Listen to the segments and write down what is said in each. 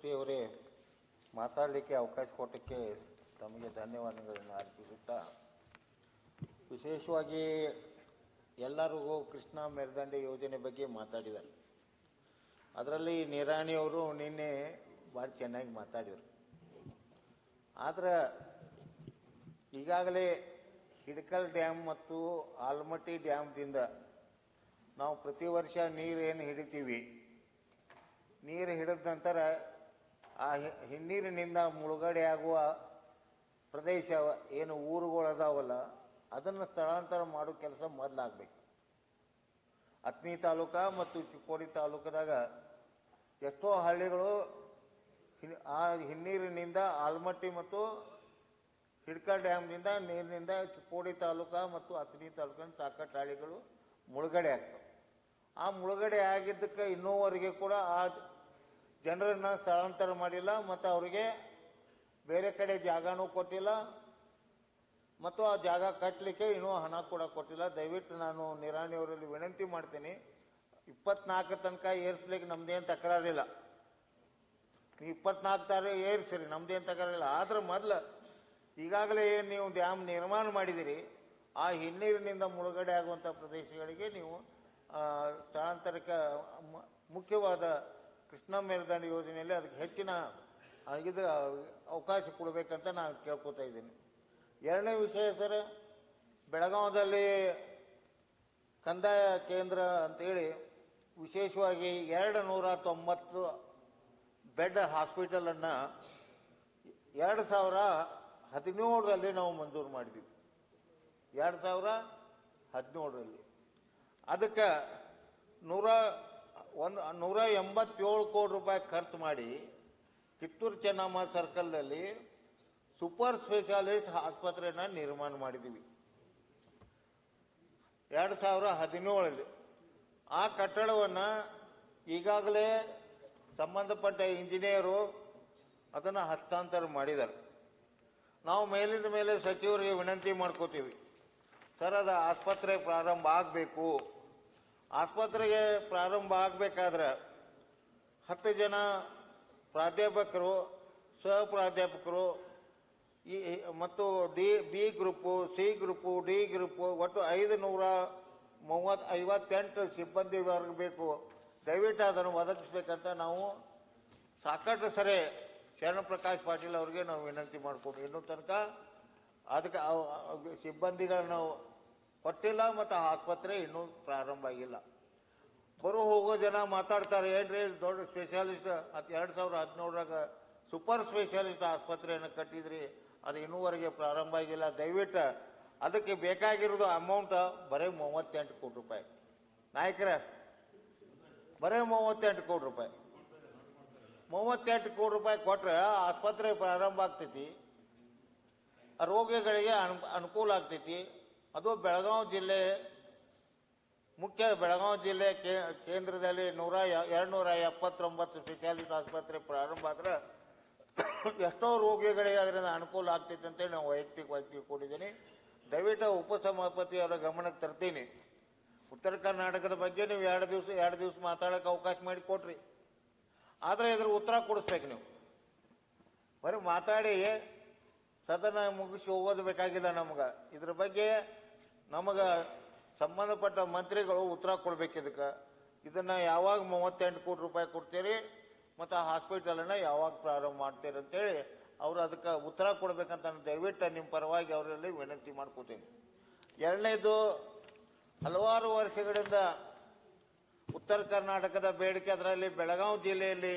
ಸರಸ್ವತಿಯವರೇ ಮಾತಾಡಲಿಕ್ಕೆ ಅವಕಾಶ ಕೊಟ್ಟಕ್ಕೆ ತಮಗೆ ಧನ್ಯವಾದಗಳನ್ನು ಅರ್ಪಿಸುತ್ತಾ, ವಿಶೇಷವಾಗಿ ಎಲ್ಲರಿಗೂ ಕೃಷ್ಣ ಮೆರದಂಡೆ ಯೋಜನೆ ಬಗ್ಗೆ ಮಾತಾಡಿದ್ದಾರೆ. ಅದರಲ್ಲಿ ನಿರಾಣಿಯವರು ನಿನ್ನೆ ಭಾಳ ಚೆನ್ನಾಗಿ ಮಾತಾಡಿದರು. ಆದರೆ ಈಗಾಗಲೇ ಹಿಡಕಲ್ ಡ್ಯಾಮ್ ಮತ್ತು ಆಲ್ಮಟ್ಟಿ ಡ್ಯಾಮ್ದಿಂದ ನಾವು ಪ್ರತಿ ವರ್ಷ ನೀರೇನು ಹಿಡಿತೀವಿ, ನೀರು ಹಿಡಿದ ನಂತರ ಆ ಹಿನ್ನೀರಿನಿಂದ ಮುಳುಗಡೆ ಆಗುವ ಪ್ರದೇಶ ಏನು ಊರುಗಳದಾವಲ್ಲ, ಅದನ್ನು ಸ್ಥಳಾಂತರ ಮಾಡೋ ಕೆಲಸ ಮೊದಲಾಗಬೇಕು. ಅತ್ನಿ ತಾಲೂಕಾ ಮತ್ತು ಚಿಕ್ಕೋಡಿ ತಾಲೂಕದಾಗ ಎಷ್ಟೋ ಹಳ್ಳಿಗಳು ಆ ಹಿನ್ನೀರಿನಿಂದ ಆಲ್ಮಟ್ಟಿ ಮತ್ತು ಹಿಡ್ಕ ಡ್ಯಾಮ್ನಿಂದ ನೀರಿನಿಂದ ಚಿಕ್ಕೋಡಿ ತಾಲೂಕಾ ಮತ್ತು ಅತ್ನಿ ತಾಲೂಕಿನ ಸಾಕಷ್ಟು ಹಳ್ಳಿಗಳು ಮುಳುಗಡೆ ಆಗ್ತವೆ. ಆ ಮುಳುಗಡೆ ಆಗಿದ್ದಕ್ಕೆ ಇನ್ನೂವರೆಗೆ ಕೂಡ ಆ ಜನರನ್ನ ಸ್ಥಳಾಂತರ ಮಾಡಿಲ್ಲ, ಮತ್ತು ಅವರಿಗೆ ಬೇರೆ ಕಡೆ ಜಾಗನೂ ಕೊಟ್ಟಿಲ್ಲ, ಮತ್ತು ಆ ಜಾಗ ಕಟ್ಟಲಿಕ್ಕೆ ಇನ್ನೂ ಹಣ ಕೂಡ ಕೊಟ್ಟಿಲ್ಲ. ದಯವಿಟ್ಟು ನಾನು ನಿರಾಣಿ ಅವರಲ್ಲಿ ವಿನಂತಿ ಮಾಡ್ತೀನಿ, ಇಪ್ಪತ್ನಾಲ್ಕು ತನಕ ಏರಿಸ್ಲಿಕ್ಕೆ ನಮ್ದೇನು ತಕರಾರಿಲ್ಲ. ನೀವು ಇಪ್ಪತ್ನಾಲ್ಕು ತಾರೀಕು ಏರಿಸಿರಿ, ನಮ್ದೇನು ತಕರಾರಿಲ್ಲ. ಆದರೆ ಮೊದಲು, ಈಗಾಗಲೇ ಏನು ನೀವು ಡ್ಯಾಮ್ ನಿರ್ಮಾಣ ಮಾಡಿದಿರಿ, ಆ ಹಿನ್ನೀರಿನಿಂದ ಮುಳುಗಡೆ ಆಗುವಂಥ ಪ್ರದೇಶಗಳಿಗೆ ನೀವು ಸ್ಥಳಾಂತರಕ್ಕೆ ಮುಖ್ಯವಾದ ಕೃಷ್ಣ ಮೇಲ್ದಂಡ ಯೋಜನೆಯಲ್ಲಿ ಅದಕ್ಕೆ ಹೆಚ್ಚಿನ ಇದು ಅವಕಾಶ ಕೊಡಬೇಕಂತ ನಾನು ಕೇಳ್ಕೊತಾ ಇದ್ದೀನಿ. ಎರಡನೇ ವಿಷಯ ಸರ್, ಬೆಳಗಾವದಲ್ಲಿ ಕಂದಾಯ ಕೇಂದ್ರ ಅಂತೇಳಿ ವಿಶೇಷವಾಗಿ ಎರಡು ನೂರ ತೊಂಬತ್ತು ಬೆಡ್ ಹಾಸ್ಪಿಟಲನ್ನು ಎರಡು ಸಾವಿರ ಹದಿನೇಳರಲ್ಲಿ ನಾವು ಮಂಜೂರು ಮಾಡಿದ್ವಿ. ಎರಡು ಸಾವಿರ ಹದಿನೇಳರಲ್ಲಿ. ಅದಕ್ಕೆ ನೂರ ಒಂದು ನೂರ ಎಂಬತ್ತೇಳು ಕೋಟಿ ರೂಪಾಯಿ ಖರ್ಚು ಮಾಡಿ ಕಿತ್ತೂರು ಚೆನ್ನಮ್ಮ ಸರ್ಕಲ್ನಲ್ಲಿ ಸೂಪರ್ ಸ್ಪೆಷಾಲಿಸ್ಟ್ ಆಸ್ಪತ್ರೆಯನ್ನು ನಿರ್ಮಾಣ ಮಾಡಿದ್ದೀವಿ. ಎರಡು ಸಾವಿರ ಹದಿನೇಳರಲ್ಲಿ. ಆ ಕಟ್ಟಡವನ್ನು ಈಗಾಗಲೇ ಸಂಬಂಧಪಟ್ಟ ಇಂಜಿನಿಯರು ಅದನ್ನು ಹಸ್ತಾಂತರ ಮಾಡಿದ್ದಾರೆ. ನಾವು ಮೇಲಿನ ಮೇಲೆ ಸಚಿವರಿಗೆ ವಿನಂತಿ ಮಾಡ್ಕೋತೀವಿ. ಸರ್, ಅದು ಆಸ್ಪತ್ರೆ ಪ್ರಾರಂಭ ಆಗಬೇಕು. ಆಸ್ಪತ್ರೆಗೆ ಪ್ರಾರಂಭ ಆಗಬೇಕಾದ್ರೆ ಹತ್ತು ಜನ ಪ್ರಾಧ್ಯಾಪಕರು ಸಹ ಪ್ರಾಧ್ಯಾಪಕರು ಈ ಮತ್ತು D, B group, C group, D group, ಒಟ್ಟು ಐದು ನೂರ ಮೂವತ್ತು, ಐವತ್ತೆಂಟು ಸಿಬ್ಬಂದಿ ವರ್ಗ ಬೇಕು ದಯವಿಟ್ಟು ಅದನ್ನು ಒದಗಿಸ್ಬೇಕಂತ ನಾವು ಸಾಕಷ್ಟು ಸರಿ ಶರಣಪ್ರಕಾಶ್ ಪಾಟೀಲ್ ಅವರಿಗೆ ನಾವು ವಿನಂತಿ ಮಾಡಿಕೊಂಡು ಇನ್ನೂ ತನಕ ಅದಕ್ಕೆ ಸಿಬ್ಬಂದಿಗಳನ್ನ ಕೊಟ್ಟಿಲ್ಲ ಮತ್ತು ಆಸ್ಪತ್ರೆ ಇನ್ನೂ ಪ್ರಾರಂಭ ಆಗಿಲ್ಲ. ಬರೋ ಹೋಗೋ ಜನ ಮಾತಾಡ್ತಾರೆ, ಏನ್ರಿ ದೊಡ್ಡ ಸ್ಪೆಷಾಲಿಸ್ಟ್ ಹತ್ತು ಎರಡು ಸಾವಿರ ಹದಿನೇಳರಾಗ ಸೂಪರ್ ಸ್ಪೆಷಾಲಿಸ್ಟ್ ಆಸ್ಪತ್ರೆಯನ್ನು ಕಟ್ಟಿದ್ರಿ, ಅದು ಇನ್ನೂವರೆಗೆ ಪ್ರಾರಂಭ ಆಗಿಲ್ಲ. ದಯವಿಟ್ಟು ಅದಕ್ಕೆ ಬೇಕಾಗಿರೋದು ಅಮೌಂಟ್ ಬರೀ ಮೂವತ್ತೆಂಟು ಕೋಟಿ ರೂಪಾಯಿ. ನಾಯಕರ, ಬರೀ ಮೂವತ್ತೆಂಟು ಕೋಟಿ ರೂಪಾಯಿ. ಮೂವತ್ತೆಂಟು ಕೋಟಿ ರೂಪಾಯಿ ಕೊಟ್ಟರೆ ಆಸ್ಪತ್ರೆ ಪ್ರಾರಂಭ ಆಗ್ತೈತಿ, ರೋಗಿಗಳಿಗೆ ಅನು, ಅನುಕೂಲ ಆಗ್ತೈತಿ. ಅದು ಬೆಳಗಾವಿ ಜಿಲ್ಲೆ, ಮುಖ್ಯ ಬೆಳಗಾವಿ ಜಿಲ್ಲೆ ಕೇಂದ್ರದಲ್ಲಿ ನೂರ ಎರಡು ನೂರ ಎಪ್ಪತ್ತೊಂಬತ್ತು ಸ್ಪೆಷಾಲಿಟಿ ಆಸ್ಪತ್ರೆ ಪ್ರಾರಂಭ ಆದ್ರೆ ಎಷ್ಟೋ ರೋಗಿಗಳಿಗೆ ಅದರಿಂದ ಅನುಕೂಲ ಆಗ್ತೈತೆ ಅಂತೇಳಿ ನಾವು ವೈಯಕ್ತಿಕವಾಗಿ ತಿಳ್ಕೊಂಡಿದ್ದೀನಿ. ದಯವಿಟ್ಟು ಉಪಸಭಾಪತಿ ಅವರ ಗಮನಕ್ಕೆ ತರ್ತೀನಿ. ಉತ್ತರ ಕರ್ನಾಟಕದ ಬಗ್ಗೆ ನೀವು ಎರಡು ದಿವಸ ಎರಡು ದಿವಸ ಮಾತಾಡೋಕೆ ಅವಕಾಶ ಮಾಡಿ ಕೊಟ್ರಿ. ಆದರೆ ಇದ್ರ ಉತ್ತರ ಕೊಡಿಸ್ಬೇಕು ನೀವು. ಬರೀ ಮಾತಾಡಿ, ಸದನ ಮುಗಿಸಿ ಹೋಗೋದು ಬೇಕಾಗಿಲ್ಲ ನಮ್ಗೆ. ಇದ್ರ ಬಗ್ಗೆ ನಮಗೆ ಸಂಬಂಧಪಟ್ಟ ಮಂತ್ರಿಗಳು ಉತ್ತರ ಕೊಡ್ಬೇಕು ಇದಕ್ಕೆ ಇದನ್ನ ಯಾವಾಗ ಮೂವತ್ತೆಂಟು ಕೋಟಿ ರೂಪಾಯಿ ಕೊಡ್ತೀರಿ, ಮತ್ತು ಆ ಹಾಸ್ಪಿಟಲನ್ನ ಯಾವಾಗ ಪ್ರಾರಂಭ ಮಾಡ್ತೀರಿ ಅಂತೇಳಿ ಅವ್ರು ಅದಕ್ಕೆ ಉತ್ತರ ಕೊಡಬೇಕಂತ ದಯವಿಟ್ಟು ನಿಮ್ಮ ಪರವಾಗಿ ಅವರಲ್ಲಿ ವಿನಂತಿ ಮಾಡ್ಕೋತೀನಿ. ಎರಡನೇದು, ಹಲವಾರು ವರ್ಷಗಳಿಂದ ಉತ್ತರ ಕರ್ನಾಟಕದ ಬೇಡಿಕೆ ಅದರಲ್ಲಿ ಬೆಳಗಾವಿ ಜಿಲ್ಲೆಯಲ್ಲಿ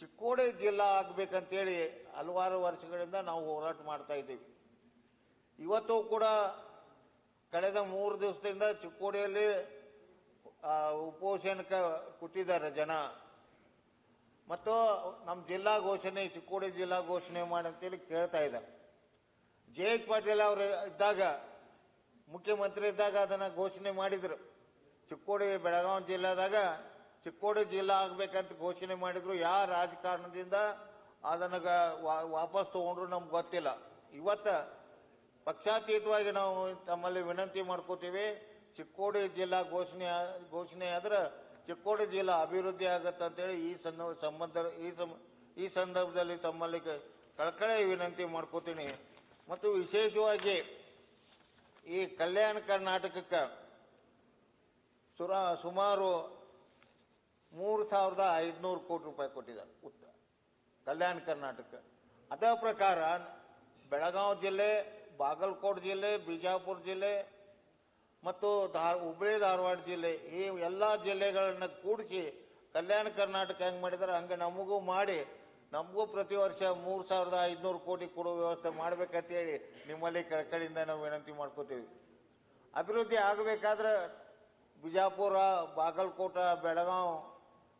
ಚಿಕ್ಕೋಡಿ ಜಿಲ್ಲಾ ಆಗ್ಬೇಕಂತೇಳಿ ಹಲವಾರು ವರ್ಷಗಳಿಂದ ನಾವು ಹೋರಾಟ ಮಾಡ್ತಾ ಇದ್ದೀವಿ. ಇವತ್ತು ಕೂಡ ಕಳೆದ ಮೂರು ದಿವಸದಿಂದ ಚಿಕ್ಕೋಡಿಯಲ್ಲಿ ಉಪೋಷಣ ಉಪೋಷಣಕ್ಕೆ ಕೂತಿದ್ದಾರೆ ಜನ. ಮತ್ತು ನಮ್ಮ ಜಿಲ್ಲಾ ಘೋಷಣೆ, ಚಿಕ್ಕೋಡಿ ಜಿಲ್ಲಾ ಘೋಷಣೆ ಮಾಡಿ ಅಂತೇಳಿ ಕೇಳ್ತಾ ಇದ್ದಾರೆ. ಜೆ ಎಚ್ ಪಾಟೀಲ್ ಅವರು ಇದ್ದಾಗ, ಮುಖ್ಯಮಂತ್ರಿ ಇದ್ದಾಗ ಅದನ್ನು ಘೋಷಣೆ ಮಾಡಿದರು. ಚಿಕ್ಕೋಡಿ ಬೆಳಗಾವಿ ಜಿಲ್ಲೆದಾಗ ಚಿಕ್ಕೋಡಿ ಜಿಲ್ಲಾ ಆಗಬೇಕಂತ ಘೋಷಣೆ ಮಾಡಿದ್ರು. ಯಾವ ರಾಜಕಾರಣದಿಂದ ಅದನ್ನು ವಾಪಸ್ ತಗೊಂಡ್ರು ನಮ್ಗೆ ಗೊತ್ತಿಲ್ಲ. ಇವತ್ತ ಪಕ್ಷಾತೀತವಾಗಿ ನಾವು ತಮ್ಮಲ್ಲಿ ವಿನಂತಿ ಮಾಡ್ಕೋತೀವಿ. ಚಿಕ್ಕೋಡಿ ಜಿಲ್ಲಾ ಘೋಷಣೆ ಘೋಷಣೆ ಆದ್ರೆ ಚಿಕ್ಕೋಡಿ ಜಿಲ್ಲಾ ಅಭಿವೃದ್ಧಿ ಆಗತ್ತೆ ಅಂತೇಳಿ ಈ ಸಂಬಂಧ, ಈ ಈ ಸಂದರ್ಭದಲ್ಲಿ ತಮ್ಮಲ್ಲಿ ಕಳಕಳಿ ವಿನಂತಿ ಮಾಡ್ಕೋತೀನಿ. ಮತ್ತು ವಿಶೇಷವಾಗಿ ಈ ಕಲ್ಯಾಣ ಕರ್ನಾಟಕಕ್ಕೆ ಸುರ, ಸುಮಾರು ಮೂರು ಸಾವಿರದ ಐದುನೂರು ಕೋಟಿ ರೂಪಾಯಿ ಕೊಟ್ಟಿದ್ದಾರೆ ಉತ್ತ, ಕಲ್ಯಾಣ ಕರ್ನಾಟಕ. ಅದೇ ಪ್ರಕಾರ ಬೆಳಗಾವಿ ಜಿಲ್ಲೆ ಬಾಗಲಕೋಟೆ ಜಿಲ್ಲೆ, ಬಿಜಾಪುರ ಜಿಲ್ಲೆ ಮತ್ತು ಧಾ ಹುಬ್ಬಳ್ಳಿ, ಧಾರವಾಡ ಜಿಲ್ಲೆ ಈ ಎಲ್ಲ ಜಿಲ್ಲೆಗಳನ್ನು ಕೂಡಿಸಿ ಕಲ್ಯಾಣ ಕರ್ನಾಟಕ ಹೆಂಗೆ ಮಾಡಿದ್ರೆ, ಹಂಗೆ ನಮಗೂ ಮಾಡಿ, ನಮಗೂ ಪ್ರತಿ ವರ್ಷ ಮೂರು ಸಾವಿರದ ಐದುನೂರು ಕೋಟಿ ಕೊಡೋ ವ್ಯವಸ್ಥೆ ಮಾಡ್ಬೇಕಂತೇಳಿ ನಿಮ್ಮಲ್ಲಿ ಕಳಕಳಿಯಿಂದ ನಾವು ವಿನಂತಿ ಮಾಡ್ಕೋತೀವಿ. ಅಭಿವೃದ್ಧಿ ಆಗಬೇಕಾದ್ರೆ ಬಿಜಾಪುರ, ಬಾಗಲಕೋಟ ಬೆಳಗಾವ್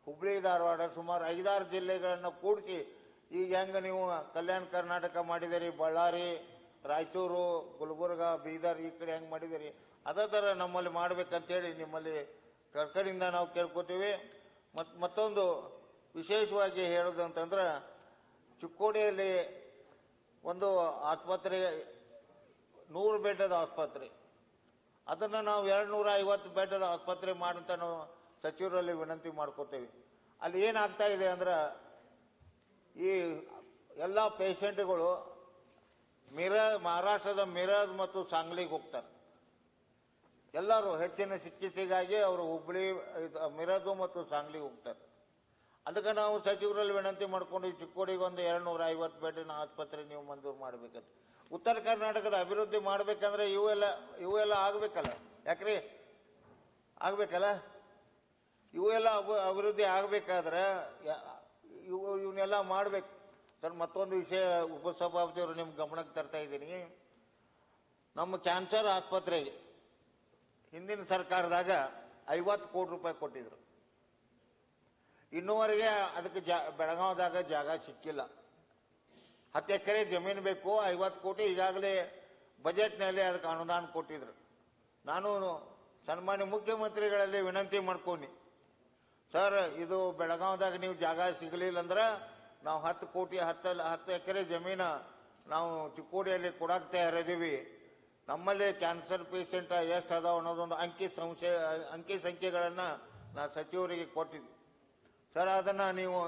ಹುಬ್ಳಿ ಧಾರವಾಡ ಸುಮಾರು ಐದಾರು ಜಿಲ್ಲೆಗಳನ್ನು ಕೂಡಿಸಿ ಈಗ ಹೆಂಗೆ ನೀವು ಕಲ್ಯಾಣ ಕರ್ನಾಟಕ ಮಾಡಿದಿರಿ ಬಳ್ಳಾರಿ ರಾಯಚೂರು, ಗುಲ್ಬರ್ಗ, ಬೀದರ್ ಈ ಕಡೆ ಹೆಂಗೆ ಮಾಡಿದಿರಿ ಅದೇ ಥರ ನಮ್ಮಲ್ಲಿ ಮಾಡ್ಬೇಕಂತೇಳಿ ನಿಮ್ಮಲ್ಲಿ ಕರ್ಕಡಿಂದ ನಾವು ಕೇಳ್ಕೊತೀವಿ. ಮತ್ತು ಮತ್ತೊಂದು ವಿಶೇಷವಾಗಿ ಹೇಳೋದು ಅಂತಂದ್ರೆ ಚಿಕ್ಕೋಡಿಯಲ್ಲಿ ಒಂದು ಆಸ್ಪತ್ರೆ, ನೂರು ಬೆಡ್ಡದ ಆಸ್ಪತ್ರೆ. ಅದನ್ನು ನಾವು ಎರಡು ನೂರ ಐವತ್ತು ಬೆಡ್ಡದ ಆಸ್ಪತ್ರೆ ಮಾಡಂತ ನಾವು ಸಚಿವರಲ್ಲಿ ವಿನಂತಿ ಮಾಡ್ಕೋತೇವೆ. ಅಲ್ಲಿ ಏನಾಗ್ತಾ ಇದೆ ಅಂದ್ರೆ, ಈ ಎಲ್ಲ ಪೇಷಂಟ್ಗಳು ಮಿರ, ಮಹಾರಾಷ್ಟ್ರದ ಮಿರಾಜ್ ಮತ್ತು ಸಾಂಗ್ಲಿಗೆ ಹೋಗ್ತಾರೆ. ಎಲ್ಲರೂ ಹೆಚ್ಚಿನ ಚಿಕಿತ್ಸೆಗಾಗಿ ಅವರು ಹುಬ್ಬಳ್ಳಿ ಮಿರಾಜು ಮತ್ತು ಸಾಂಗ್ಲಿಗೆ ಹೋಗ್ತಾರೆ. ಅದಕ್ಕೆ ನಾವು ಸಚಿವರಲ್ಲಿ ವಿನಂತಿ ಮಾಡ್ಕೊಂಡು ಚಿಕ್ಕೋಡಿಗೆ ಒಂದು ಎರಡು ನೂರ ಐವತ್ತು ಬೆಡ್ಡಿನ ಆಸ್ಪತ್ರೆ ನೀವು ಮಂಜೂರು ಮಾಡಬೇಕಂತ. ಉತ್ತರ ಕರ್ನಾಟಕದ ಅಭಿವೃದ್ಧಿ ಮಾಡಬೇಕಂದ್ರೆ ಇವೆಲ್ಲ ಇವೆಲ್ಲ ಆಗಬೇಕಲ್ಲ? ಯಾಕ್ರಿ? ಆಗಬೇಕಲ್ಲ? ಇವೆಲ್ಲ ಅಭಿ- ಅಭಿವೃದ್ಧಿ ಆಗಬೇಕಾದ್ರೆ ಇವನ್ನೆಲ್ಲ ಮಾಡ್ಬೇಕು. ಸರ್, ಮತ್ತೊಂದು ವಿಷಯ, ಉಪಸಭಾಪತಿಯವರು ನಿಮ್ಮ ಗಮನಕ್ಕೆ ತರ್ತಾ ಇದ್ದೀನಿ. ನಮ್ಮ ಕ್ಯಾನ್ಸರ್ ಆಸ್ಪತ್ರೆಗೆ ಹಿಂದಿನ ಸರ್ಕಾರದಾಗ ಐವತ್ತು ಕೋಟಿ ರೂಪಾಯಿ ಕೊಟ್ಟಿದ್ರು. ಇನ್ನೂವರೆಗೆ ಅದಕ್ಕೆ ಜಾ, ಬೆಳಗಾವದಾಗ ಜಾಗ ಸಿಕ್ಕಿಲ್ಲ. ಹತ್ತು ಎಕರೆ ಜಮೀನು ಬೇಕು, ಐವತ್ತು ಕೋಟಿ ಈಗಾಗಲೇ ಬಜೆಟ್ನಲ್ಲಿ ಅದಕ್ಕೆ ಅನುದಾನ ಕೊಟ್ಟಿದ್ರು. ನಾನು ಸನ್ಮಾನ್ಯ ಮುಖ್ಯಮಂತ್ರಿಗಳಲ್ಲಿ ವಿನಂತಿ ಮಾಡ್ಕೊಂಡಿ ಸರ್, ಇದು ಬೆಳಗಾವದಾಗ ನೀವು ಜಾಗ ಸಿಗಲಿಲ್ಲ ಅಂದ್ರೆ ನಾವು ಹತ್ತು ಕೋಟಿ, ಹತ್ತು ಹತ್ತು ಎಕರೆ ಜಮೀನ ನಾವು ಚಿಕ್ಕೋಡಿಯಲ್ಲಿ ಕೊಡಕ್ಕೆ ತಯಾರಿದ್ದೀವಿ. ನಮ್ಮಲ್ಲಿ ಕ್ಯಾನ್ಸರ್ ಪೇಷಂಟ್ ಎಷ್ಟು ಅದಾವ ಅನ್ನೋದೊಂದು ಅಂಕಿ ಸಂಶಯ, ಅಂಕಿ ಸಂಖ್ಯೆಗಳನ್ನು ನಾ ಸಚಿವರಿಗೆ ಕೊಟ್ಟಿದ್ದೆ ಸರ್, ಅದನ್ನು ನೀವು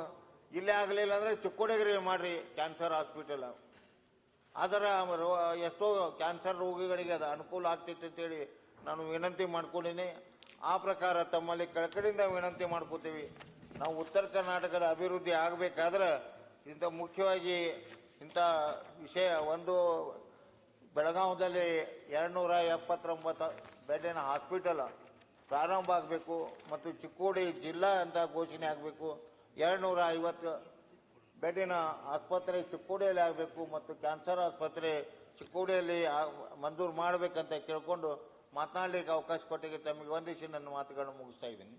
ಇಲ್ಲೇ ಆಗಲಿಲ್ಲ ಅಂದರೆ ಚಿಕ್ಕೋಡಿಗೆ ಮಾಡಿರಿ ಕ್ಯಾನ್ಸರ್ ಹಾಸ್ಪಿಟಲ್. ಅದರ ಎಷ್ಟೋ ಕ್ಯಾನ್ಸರ್ ರೋಗಿಗಳಿಗೆ ಅದು ಅನುಕೂಲ ಆಗ್ತೈತೆ ಅಂತೇಳಿ ನಾನು ವಿನಂತಿ ಮಾಡ್ಕೊಂಡಿನಿ. ಆ ಪ್ರಕಾರ ತಮ್ಮಲ್ಲಿ ಕೆಳಕಡೆಯಿಂದ ವಿನಂತಿ ಮಾಡ್ಕೋತೀವಿ. ನಾವು ಉತ್ತರ ಕರ್ನಾಟಕದ ಅಭಿವೃದ್ಧಿ ಆಗಬೇಕಾದ್ರೆ ಇಂಥ ಮುಖ್ಯವಾಗಿ ಇಂಥ ವಿಷಯ ಒಂದು ಬೆಳಗಾವದಲ್ಲಿ ಎರಡುನೂರ ಎಪ್ಪತ್ತೊಂಬತ್ತು ಬೆಡ್ಡಿನ ಹಾಸ್ಪಿಟಲ್ ಪ್ರಾರಂಭ ಆಗಬೇಕು ಮತ್ತು ಚಿಕ್ಕೋಡಿ ಜಿಲ್ಲಾ ಅಂತ ಘೋಷಣೆ ಆಗಬೇಕು. ಎರಡುನೂರ ಐವತ್ತು ಬೆಡ್ಡಿನ ಆಸ್ಪತ್ರೆ ಚಿಕ್ಕೋಡಿಯಲ್ಲಿ ಆಗಬೇಕು ಮತ್ತು ಕ್ಯಾನ್ಸರ್ ಆಸ್ಪತ್ರೆ ಚಿಕ್ಕೋಡಿಯಲ್ಲಿ ಮಂಜೂರು ಮಾಡಬೇಕಂತ ಕೇಳಿಕೊಂಡು ಮಾತನಾಡಲಿಕ್ಕೆ ಅವಕಾಶ ಕೊಟ್ಟಿಗೆ ತಮಗೆ ವಂದಿಸಿ ನನ್ನ ಮಾತುಗಳನ್ನು ಮುಗಿಸ್ತಾ ಇದ್ದೀನಿ.